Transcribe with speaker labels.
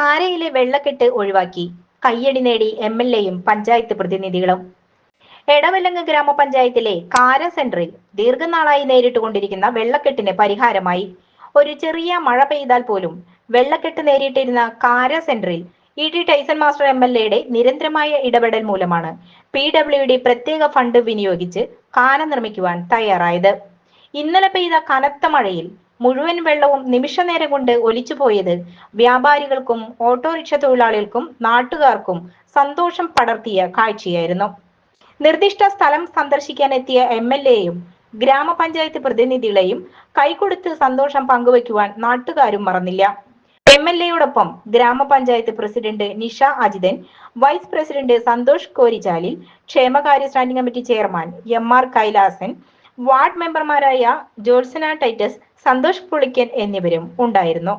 Speaker 1: കാരയിലെ വെള്ളക്കെട്ട് ഒഴിവാക്കി. കയ്യടി നേടി എം എൽ എയും പഞ്ചായത്ത് പ്രതിനിധികളും. എടവലങ്ങ് ഗ്രാമപഞ്ചായത്തിലെ കാര സെന്ററിൽ ദീർഘനാളായി നേരിട്ടുകൊണ്ടിരിക്കുന്ന വെള്ളക്കെട്ടിന് പരിഹാരമായി. ഒരു ചെറിയ മഴ പെയ്താൽ പോലും വെള്ളക്കെട്ട് നേരിട്ടിരുന്ന കാര സെന്ററിൽ E. T. Tyson master M L എയുടെ നിരന്തരമായ ഇടപെടൽ മൂലമാണ് പി. ഡബ്ല്യു. ഡി പ്രത്യേക ഫണ്ട് വിനിയോഗിച്ച് കാന നിർമ്മിക്കുവാൻ തയ്യാറായത്. ഇന്നലെ പെയ്ത കനത്ത മഴയിൽ മുഴുവൻ വെള്ളവും നിമിഷനേരം കൊണ്ട് ഒലിച്ചുപോയത് വ്യാപാരികൾക്കും ഓട്ടോറിക്ഷ തൊഴിലാളികൾക്കും നാട്ടുകാർക്കും സന്തോഷം പടർത്തിയ കാഴ്ചയായിരുന്നു. നിർദ്ദിഷ്ട സ്ഥലം സന്ദർശിക്കാൻ എത്തിയ എം എൽ എയും ഗ്രാമപഞ്ചായത്ത് പ്രതിനിധികളെയും കൈകൊടുത്ത് സന്തോഷം പങ്കുവയ്ക്കുവാൻ നാട്ടുകാരും മറന്നില്ല. എം എൽ എയോടൊപ്പം ഗ്രാമപഞ്ചായത്ത് president Nisha Ajithan vice president Santhosh Korichalil ക്ഷേമകാര്യ standing committee chairman M R Kailasan ward മെമ്പർമാരായ ജോത്സന ടൈറ്റസ് സന്തോഷ് പുളിക്കൻ എന്നിവരും ഉണ്ടായിരുന്നു.